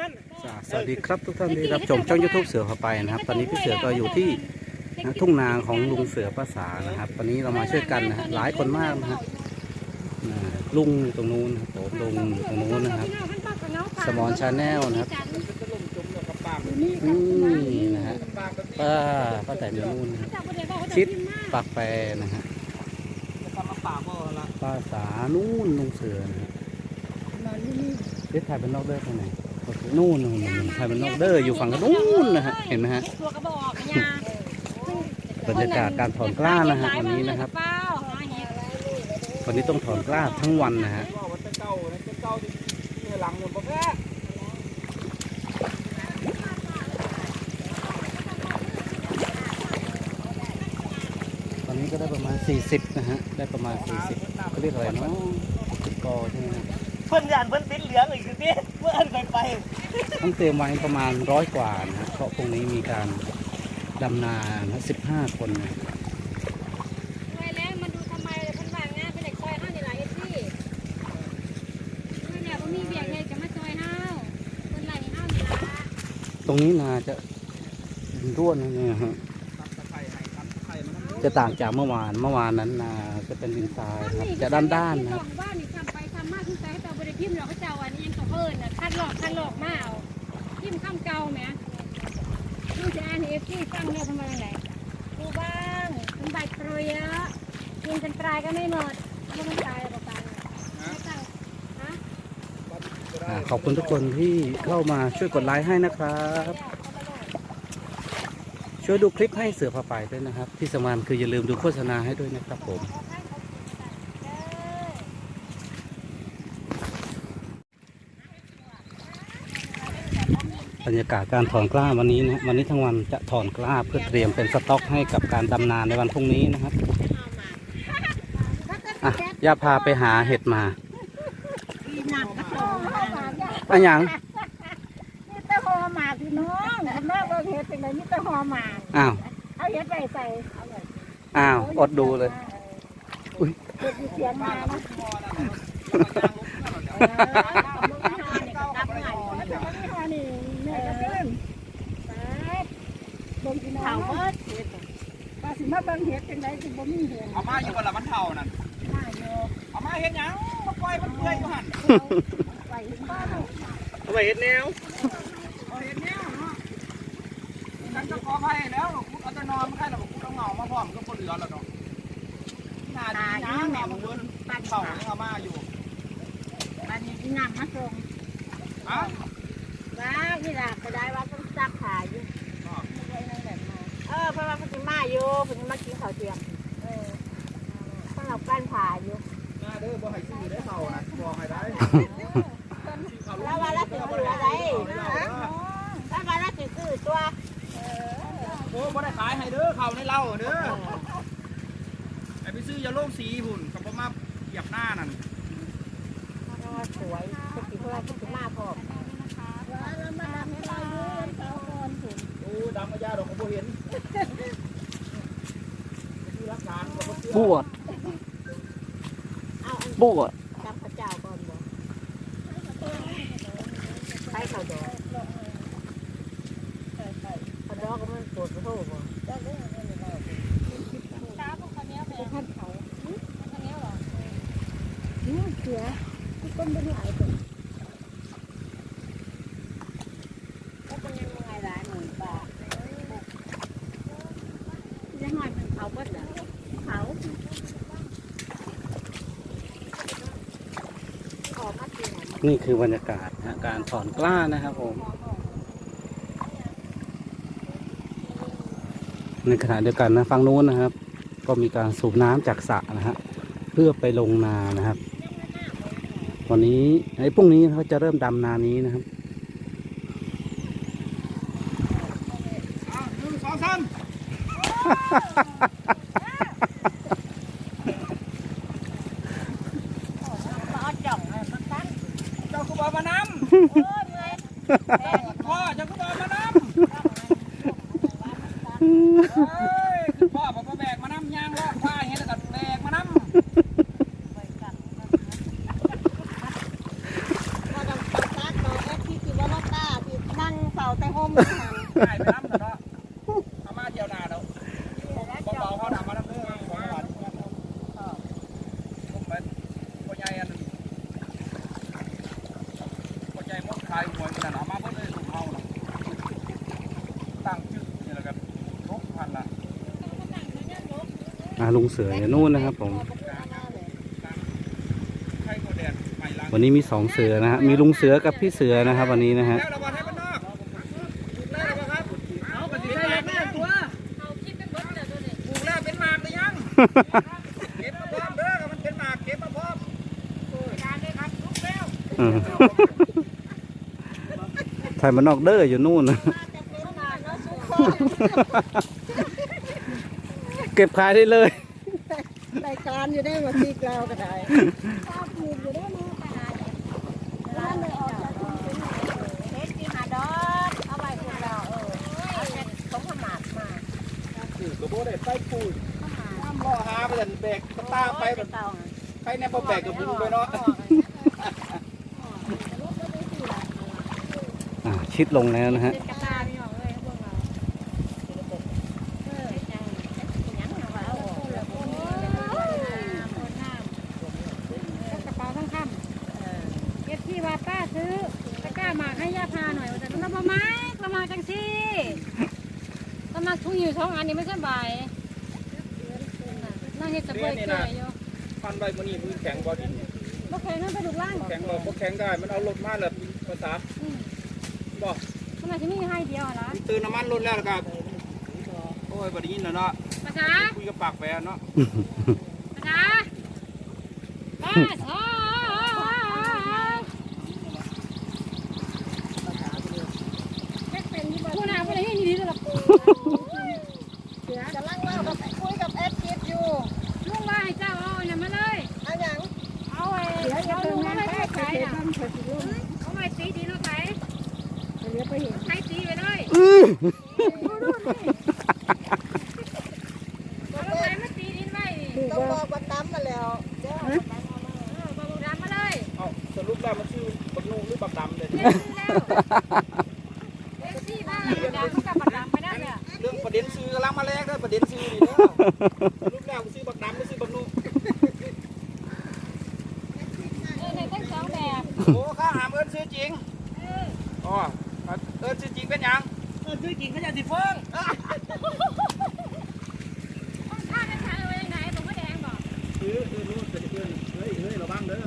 นั้นสวัสดีครับทุกท่านที่รับชมช่องยูทูบเสือพาไปนะครับ ตอนนี้พี่เสือก็อยู่ที่นะทุ่งนาของลุงเสือภาษานะครับตอนนี้เรามาช่วยกันนะฮะหลายคนมากนะฮะนะลุงอยู่ตรงนู้นนะครับผมลุงอยู่ตรงนู้นนะครับ สมอนชาแนลนะครับจะล่มจมอยู่กับปากอืมนะฮะปากแบบนี้ป้าป้าแต่อยู่นู่นนะครับชิดปากแปรนะฮะจะทำมาปากบ่ละป้าสานู่นลุงเสือนะฮะเด็ดถ่ายเป็นนอกเด้อตรงไหนโอเค นู่นนู่นนู่นถ่ายเป็นนอกเด้ออยู่ฝั่งนู้นนะฮะเห็นไหมฮะตัวกระบอกยบรรยากาศการถอนกล้านะฮะวันนี้นะครับวันนี้ต้องถอนกล้าทั้งวันนะฮะวันจะเก่านะจะเก่าที่ที่หลังหมดบ่แค่ตอนนี้ก็ได้ประมาณ 40 นะฮะ ได้ประมาณ 40เขาเรียกอะไรเนาะติดกอใช่ไหมฮะ เพิ่นยานเพิ่นติดเหลืองอีกคือพี่เมื่ออันเคยไปต้องเตรียมไว้ประมาณร้อยกว่านะฮะเพราะพรุ่งนี้มีการดำนานะ15คนนะไปแล้วมาดูทำไมเลยพันบางงานเป็นเด็กซอยห้าในหลายเอซี่นั่นแหละว่ามีเบียงไงจะมาซอยห้าวคนไหลห้าวนี่ละตรงนี้นาจะร่วนนะเนี่ยฮะตัดตะไคร้ให้ตัดตะไคร้มันน้ำจะต่างจากเมื่อวานเมื่อวานนั้นนาจะเป็นดินทรายครับจะด้านๆนะครับ พิมพ์เราก็เจ้าอันนี้ยังเขาเพิ่นน่ะคัดหลอกคัดหลอกมาเอาพิมพ์ข้ามเก่าไหมดูจะอ่านเอฟซีฟังเลยทำไมอะไรดูบ้างคุณใบเตรยะกินกันตรายก็ไม่หมดไม่ต้องตายหรอกตายไม่ต้องฮะอ่าขอบคุณทุกคนที่เข้ามาช่วยกดไลค์ให้นะครับ ช่วยดูคลิปให้เสือพาไปด้วยนะครับ ที่สำคัญคืออย่าลืมดูโฆษณาให้ด้วยนะครับผม รรยากาศการถอนกล้าวันนี้นะวันนี้ทั้งวันจะถอนกล้าเพื่อเตรียมเป็นสต็อกให้กับการดำนาในวันพรุ่งนี้นะครับอะย่าพาไปหาเห็ดมาอันหยังนี่ตะหอหมากพี่น้องคุณแม่เราเฮ็ดเป็นไรนี่ตะหอหมากอ้าวเอาเฮ็ดไปใส่เอาไว้อ้าวอดดูเลยอุ๊ยเฮ็ดเสียงมานะนี่แม่ก็ขึ้นไป บ่งพี่น้องเบิดเฮ็ดปลาสิมาเบิ่งเฮ็ดเป็นไรสิบ่มีเฮ็ดเอามาอยู่บนละมันเท่านั่นมาอยู่เอามาเฮ็ดหยังมาปล่อยมันเปื่อยอยู่หั่นไปเห็นบ้านเอาไปเฮ็ดแนวเอาเฮ็ดแนวเนาะฉันจะขอให้แล้วเอาจะนอนไม่ได้หรอกกูต้องเหงามาพร้อมก็บ่เหลือแล้วเนาะหน้าดีนะแม่มึงเบิ่นตั้งเข่ายังเอามาอยู่บ้านนี้ที่น้ำมาส่งอะว่าที่ลาก็ได้ว่าต้องซักผ้าอยู่ เออเพราะว่าเพิ่นสิมาอยู่เพิ่นมากินข้าวเที่ยงเออเพิ่นเอาก้านผ้าอยู่หน้าเด้อบ่ให้ซื้อได้เข่านะบอกให้ได้ แล้วว่าเราสิซื้ออะไรแล้วว่าเราสิซื้อตัว โอ้บ่ได้ขายให้เด้อเข่าในเหล้าเด้อไอ้ไปซื้อยาโลกสีหุ่นกับบ่มาเหยียบหน้านั่น เพราะว่าสวยสกิเพราะว่าสิมาพร้อมแล้วมาทำให้เราดูเสาก่อนถึง โอ้ดำมายาดอกก็บ่เห็นที่รักษาก็ บ่เชื่อปวดเอาอันปวดจับพระเจ้าก่อนบ่ไปเขาดอกเขาดอกก็มันปวดโทษบ่ตาพวกคนนี้เป็นท่านเขาคนนี้หรอเนี่ยเสือทุกคนเป็นหลายคนก็เป็นยังไงหลายหมื่นบาทยังไงมันเขาก็จะเขาออกมาเสียง นี่คือบรรยากาศนะการถอนกล้านะครับผม ในขณะเดียวกันนะฝั่งนู้นนะครับ ก็มีการสูบน้ำจากสระนะฮะเพื่อไปลงนานะครับ วันนี้ไอ้พรุ่งนี้เขาจะเริ่มดำนานี้นะครับหนึ่งสองสาม เขาจ่องเลยมันตั้ง เจ้ากูบอกมาน โอ้ยเมื่อยำพ่อเจ้ากูบอกมานำเอ้ย พ่อบอกว่าแบกมานำยางรอบผ้าเห็นแล้วก็แบกมานำว่าต้องตัดต่อแอปที่คือว่าเราตาแต่โฮมได้ไปน้ำเนาะเอามาเที่ยวนาเนาะเบาๆเขาทำมาน้ำเนื้อของหวานผมไปพ่อใหญ่อันนั้นพ่อใหญ่มดขายหวยมันเอามาเพิ่นเลยถูกเฮาน่ะตั้งชื่อนี่แหละครับลบพันละ อ่าลุงเสืออยู่นู่นนะครับ ผมไข่โคแดงใหม่ล้างวันนี้มีสองเสือนะฮะมีลุงเสือกับพี่เสือนะครับ วันนี้นะฮะแล้วเราบอกให้มันนอกแล้วเราบอกครับเอาไปสิได้แล้วแม่ตัวเอาคลิปกันเบิดเลยตัวนี้ปลูกแล้วเป็นหมากหรือยังเก็บมาพร้อมเด้อมันเป็นหมากเก็บมาพร้อมการเลยครับลุกแล้วอืมไทยมันนอกเด้ออยู่นู่นนะเก็บขายได้เลยรายการอยู่ได้มาซีกเราก็ได้ข้าวปลูกอยู่ได้มั้งขนาดนี้ร้านเลยออกจากทุ่งเป็นเฮ็ดที่หาดอกเอาไว้พวกเราเออเอาเฮ็ดสมขมาดมาปลูกกระโบได้ไปปลูกน้ำล่อหาไปแต่แบกตาไปแบบเต่าไปในบ่แบกกับบุญไปเนาะอ่าชิดลงแล้วนะฮะ เป็นกระตาพี่น้องเลยพวกเรา เออจังยังเอาไว้เอาออก โอ้ยโคตรน้ำกระเป๋าทั้งค่ำเก็บที่ว่าป้าซื้อตะกร้า หมากให้ย่าพาหน่อยว่าแต่ต้องมาไม้ประมาณจังซี่ประมาณทุ่งอยู่สองอันนี้ไม่ใช่ใบายน่าเห็ดสะเบยเกลืออยู่ฟันใบมันนี่มือแข็งบอดินบ่เคยนั่นไปดูล่างแข็งบ่บ่แข็งได้ มันเอารถมาแล้วประสาทอืมบอกมันอาจจะมีให้เดียวเหรอตื่นน้ำมันรถแล้วล่ะครับโอ้ยบ่ได้ยินแล้วเนาะภาษาคุยกับปากแปรเนาะภาษาภาษาผู้นำผู้ใดให้ดีๆเลยล่ะ จะลังเล่ากับคุยกับแอดคิดอยู่ ลุงว่าให้เจ้าเอาเนี่ยมาเลย เอาอย่าง เอาไอ้เอาลุงมาเลยไปขายน่ะเอาไว้ตีดีเนาะขาย ขายตีไปเลยเอาไปมาตีดินไว้ต้องบอกว่าตั้มมาแล้วเจ้าเออบอกดำมาเลยเอาสรุปแล้วมันชื่อบักนูหรือบักดำเลยเล่นแล้วเล่นที่บ้านดำกับบักดำไปได้เนี่ยเรื่องประเด็นซื้อกำลังมาแรกเลยประเด็นซื้อนี่เด้อสรุปแล้วมันซื้อบักดำไม่ซื้อบักนูเออในทั้งสองแบบโอ้ข้าหามเอิ้นซื้อจริงอ๋อ เอิ้นซื้อจริงเป็นหยังเอิ้นซื้อจริงเขาจะสิเฟิงข้าจะทานเอาไว้ไหนผมก็แดงบอกซื้อเอิ้นรู้จะเอิ้นเฮ้ยเฮ้ยระวังเด้อ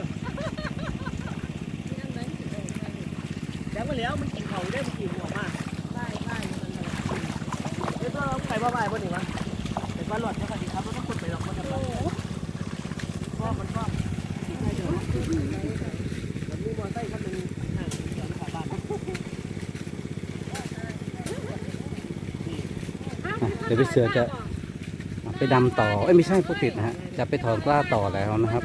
แล้วมาแล้วมันกินเขาได้มันกินหัวมากได้ได้เดี๋ยวเราไปว่าไปบ่หนิวะไปว่าหลอดจะคดีครับแล้วก็คนไปหรอกมันจะมาก็มันก็ง่ายเดียวมันมีบอลใต้ก็เป็นห่างจากสถาบัน เดี๋ยวพี่เสือจะไปดำต่อ เอ้ยไม่ใช่ผู้ผิดนะฮะ จะไปถอนกล้าต่อแล้วนะครับ